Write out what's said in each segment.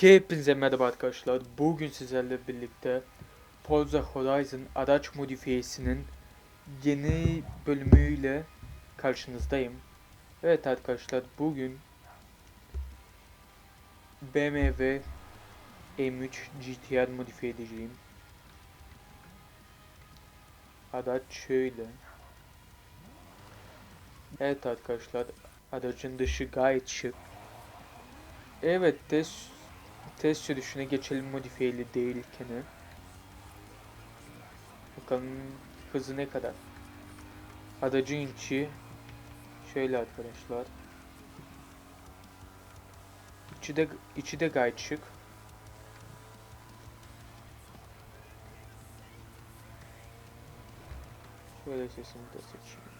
Hepinize merhaba arkadaşlar. Bugün sizlerle birlikte Forza Horizon araç modifiyesinin yeni bölümüyle karşınızdayım. Evet arkadaşlar bugün BMW M3 GTR modifiye edeceğim. Araç şöyle. Evet arkadaşlar aracın dışı gayet şık. Evet test test sürüşüne geçelim modifiyeli değilken. Bakalım hızı ne kadar. Aracın içi şöyle arkadaşlar. İçi de içi de gayet şık. Şöyle sesini de seçeyim.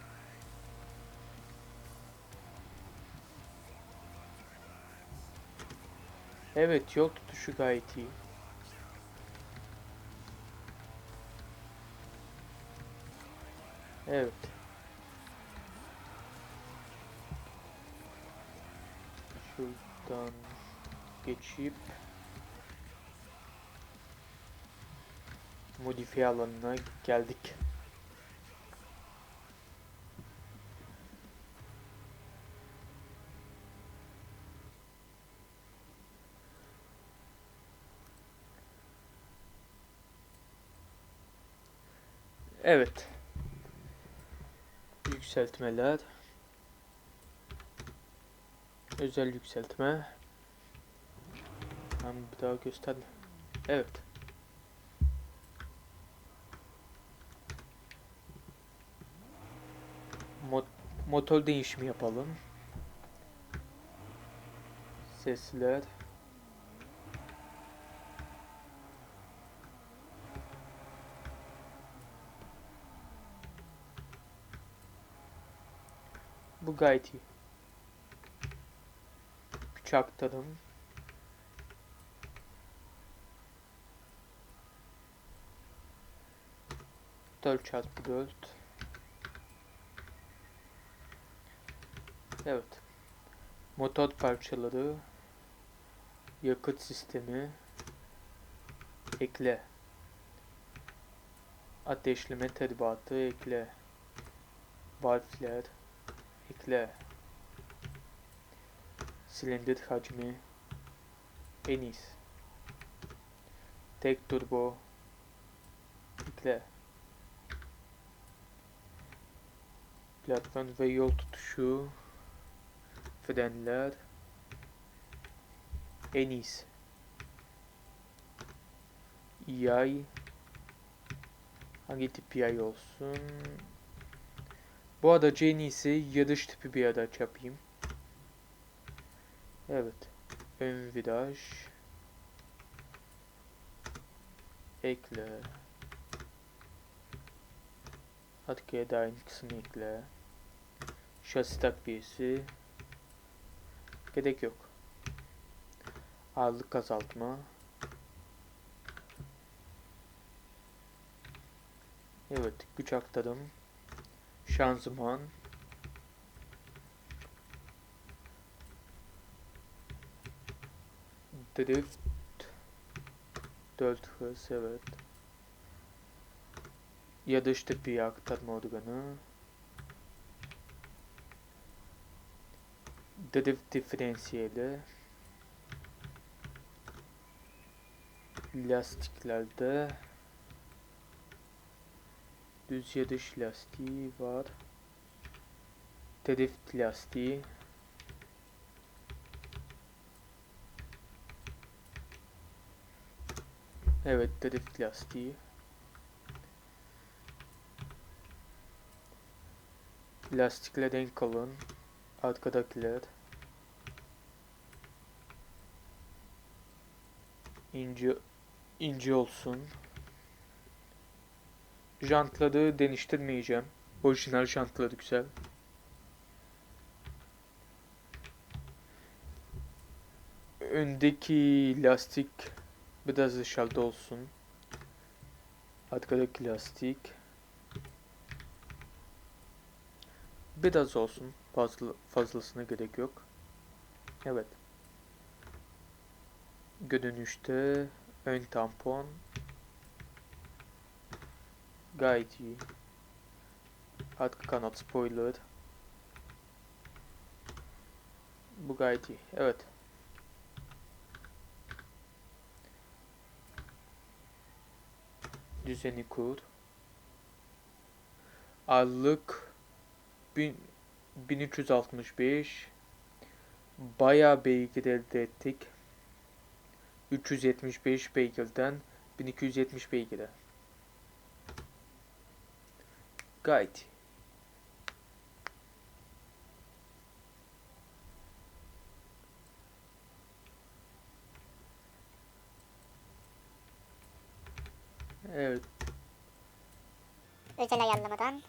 Evet yol tutuşu gayet iyi. Evet. Şuradan geçip modifiye alanına geldik. Evet. Yükseltmeler. Özel yükseltme. Ben bir daha göster. Evet. Mot motor değişimi yapalım. Sesler. Bu gayet iyi. Güç aktarım. Dört çarpı dört. Evet. Motor parçaları. Yakıt sistemi. Ekle. Ateşleme terbiatı ekle. Valfler ekle silindir hacmi en iyisi. Tek turbo ekle platform ve yol tutuşu frenler en iyisi. Yay hangi tip yay olsun bu aracı en yarış tipi bir araç yapayım. Evet. Ön viraj. Ekle. Atkıya da aynı kısmı ekle. Şasi takviyesi. Gerek yok. Ağırlık azaltma. Evet, güç aktarım şanzıman. Drift. 4 hız evet. Yarış tipi aktarma organı. Drift diferansiyeli. Lastiklerde düz yarış lastiği var. Drift lastiği. Evet drift lastiği. Lastikler en kalın. Arkadakiler. ince ince olsun. Jantları değiştirmeyeceğim. Orijinal jantları güzel. Öndeki lastik biraz dışarıda olsun. Arkadaki lastik biraz olsun. Fazla fazlasına gerek yok. Evet. görünüşte ön tampon gayet iyi. Arka kanat spoiler. Bu gayet. Evet. Düzeni kur. Bin- 1365 Bayağı beygir elde ettik. 375 beygirden 1270 beygire. İyi. Evet. Özel ayarlamadan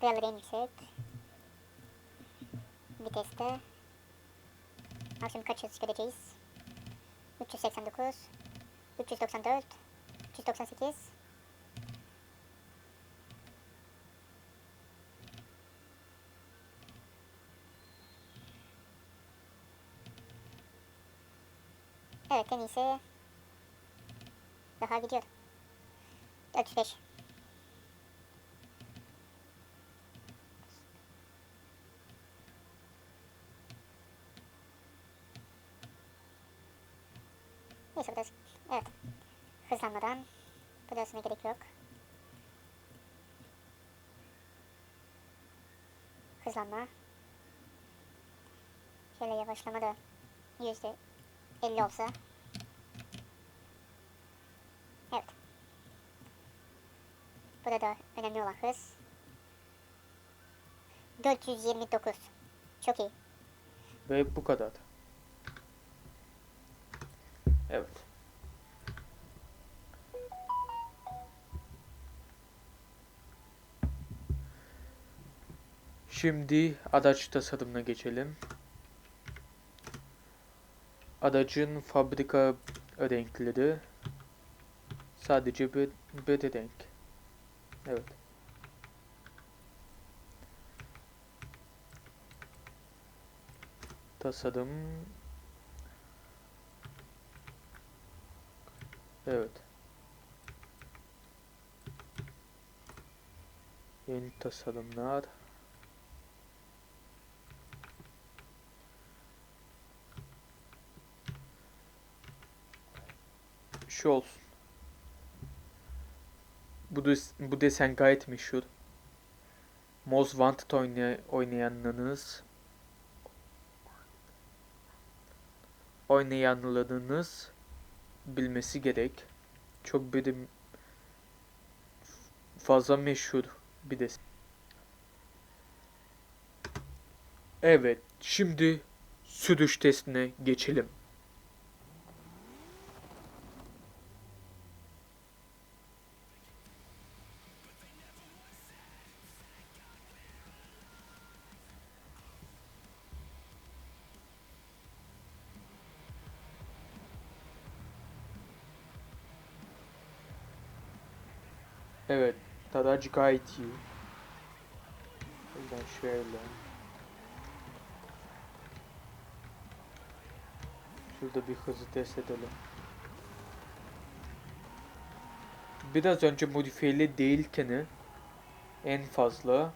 hızları en yüksek. Viteste. Maksimum kaç hız göreceğiz? 389 394 398 Evet en iyisi daha gidiyor 405 Neyse biraz evet hızlanmadan burasına gerek yok. Hızlanma. Şöyle yavaşlama da yüzde 50 olsa. Evet. Burada da önemli olan hız. 429. Çok iyi. Ve bu kadar. Evet. Şimdi araç tasarımına geçelim. Aracın fabrika renkleri sadece bir, bir renk. Evet. Tasarım Evet. Yeni tasarımlar. Şu olsun. Bu, des- bu desen gayet meşhur. Most Wanted oynay- oynayanlarınız oynayanlarınız bilmesi gerek. Çok bir de fazla meşhur bir de. Evet, şimdi sürüş testine geçelim. Evet, araç gayet iyi. Buradan şöyle. Şurada bir hızı test edelim. Biraz önce modifiyeli değilken en fazla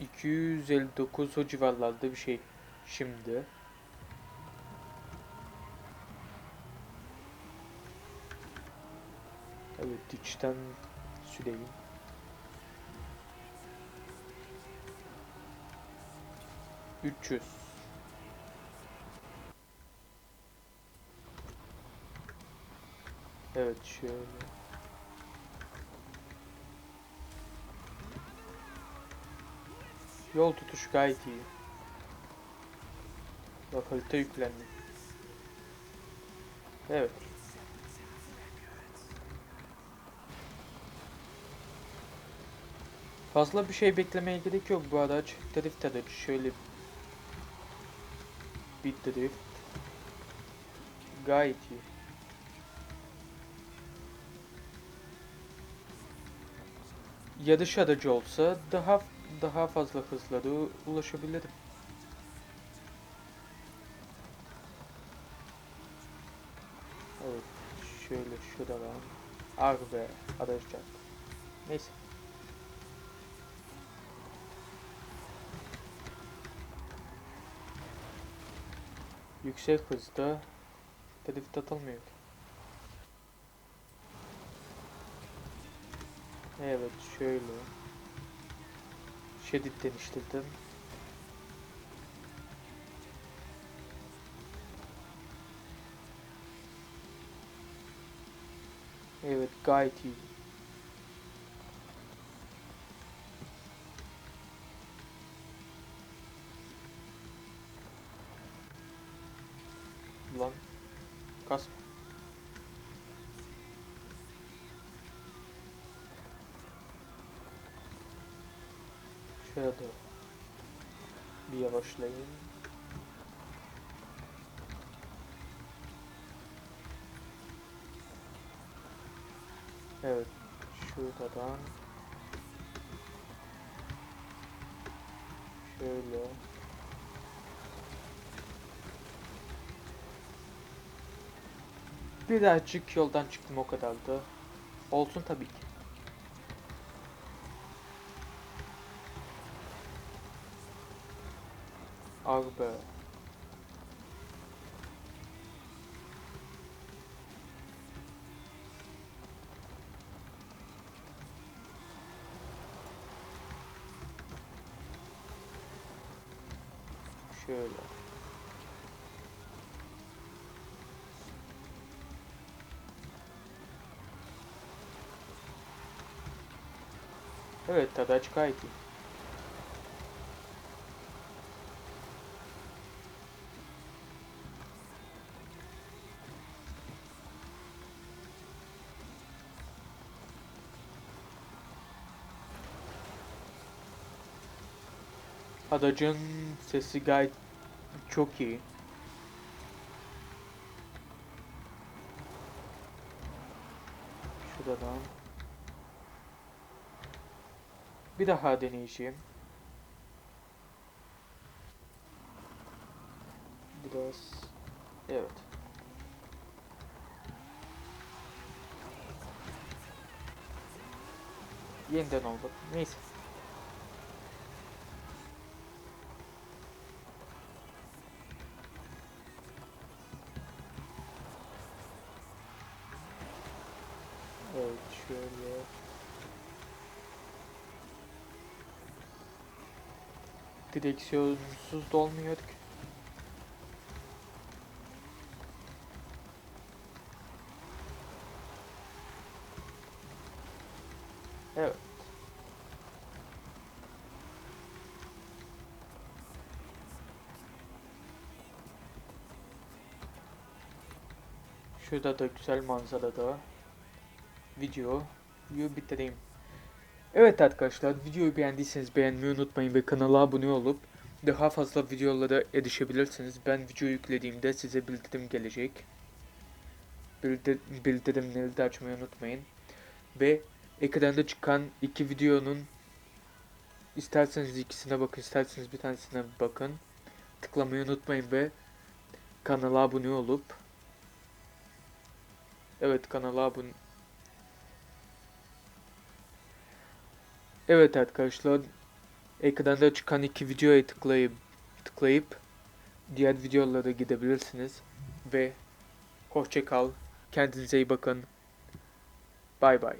259 o civarlarda bir şey şimdi. Evet içten süreyim. Üç yüz. Evet şöyle. Yol tutuş gayet iyi. Harita yüklendi. Evet. Fazla bir şey beklemeye gerek yok bu araç. Drift aracı şöyle bir drift. Gayet iyi. Yarış aracı olsa daha daha fazla hızlara ulaşabilirim. Evet, şöyle şuradan. Arve, araç Neyse. Yüksek hızda drift atılmıyor. Evet şöyle. Şerit değiştirdim. Evet gayet iyi. Bir yavaşlayın. Evet. Şuradan. Şöyle. Birazcık yoldan çıktım o kadar da. Olsun tabii ki. Abi be. Şöyle. Evet tadı açık gayet. Adacın sesi gayet çok iyi. Şuradan. Bir daha deneyeceğim. Biraz. Evet. Yeniden oldu. Neyse. Evet şöyle. Direksiyonsuz da olmuyor ki. Evet. Şurada da güzel manzarada videoyu bitireyim. Evet arkadaşlar videoyu beğendiyseniz beğenmeyi unutmayın ve kanala abone olup daha fazla videolara erişebilirsiniz. Ben video yüklediğimde size bildirim gelecek. Bildir bildirimleri de açmayı unutmayın. Ve ekranda çıkan iki videonun isterseniz ikisine bakın isterseniz bir tanesine bakın. Tıklamayı unutmayın ve kanala abone olup Evet kanala abone Evet arkadaşlar. Ekranda çıkan iki videoya tıklayıp tıklayıp diğer videolara gidebilirsiniz. Ve hoşça kal. Kendinize iyi bakın. Bay bay